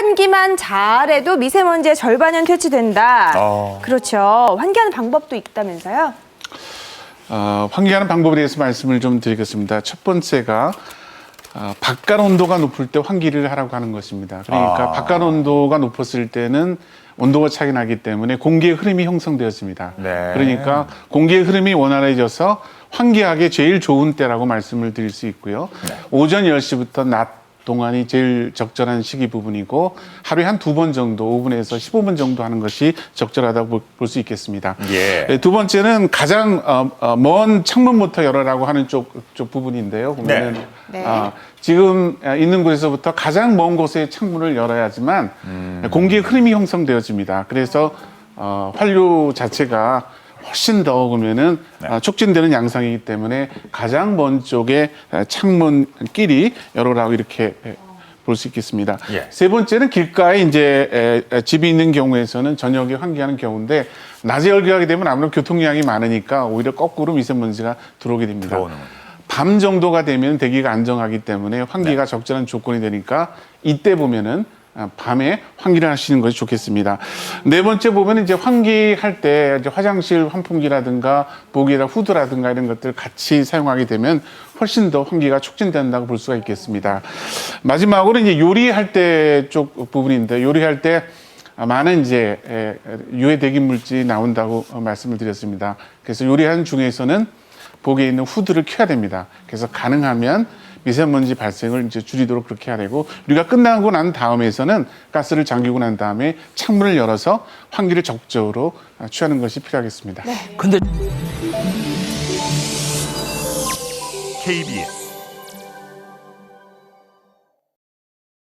환기만 잘해도 미세먼지의 절반은 퇴치된다. 어. 그렇죠. 환기하는 방법도 있다면서요? 어, 환기하는 방법에 대해서 말씀을 좀 드리겠습니다. 첫 번째가 어, 바깥 온도가 높을 때 환기를 하라고 하는 것입니다. 그러니까 아. 바깥 온도가 높았을 때는 온도가 차이 나기 때문에 공기의 흐름이 형성되었습니다. 네. 그러니까 공기의 흐름이 원활해져서 환기하기 제일 좋은 때라고 말씀을 드릴 수 있고요. 네. 오전 10시부터 낮 동안이 제일 적절한 시기 부분이고 하루에 한 두 번 정도 5분에서 15분 정도 하는 것이 적절하다고 볼 수 있겠습니다. 예. 네, 두 번째는 가장 어, 어, 먼 창문부터 열어라고 하는 쪽, 쪽 부분인데요. 보면은 네. 네. 아, 지금 아, 있는 곳에서부터 가장 먼 곳에 창문을 열어야지만 공기의 흐름이 형성되어집니다. 그래서 어, 환류 자체가 훨씬 더 그러면은 아, 촉진되는 양상이기 때문에 가장 먼 쪽에 아, 창문끼리 열어라고 이렇게 예, 볼수 있겠습니다. 예. 세 번째는 길가에 이제 집이 있는 경우에서는 저녁에 환기하는 경우인데 낮에 열기하게 되면 아무래도 교통량이 많으니까 오히려 거꾸로 미세먼지가 들어오게 됩니다. 밤 정도가 되면 대기가 안정하기 때문에 환기가 적절한 조건이 되니까 이때 보면은 아, 밤에 환기를 하시는 것이 좋겠습니다. 네 번째 보면 이제 환기할 때 이제 화장실 환풍기라든가 보기라 후드라든가 이런 것들 같이 사용하게 되면 훨씬 더 환기가 촉진된다고 볼 수가 있겠습니다. 마지막으로 이제 요리할 때 쪽 부분인데 요리할 때 많은 이제 에, 유해 대기 물질이 나온다고 어, 말씀을 드렸습니다. 그래서 요리하는 중에서는 복에 있는 후드를 켜야 됩니다. 그래서 가능하면 미세먼지 발생을 이제 줄이도록 그렇게 해야 되고 우리가 끝나고 난 다음에서는 가스를 잠기고 난 다음에 창문을 열어서 환기를 적극적으로 아, 취하는 것이 필요하겠습니다. 근데 KBS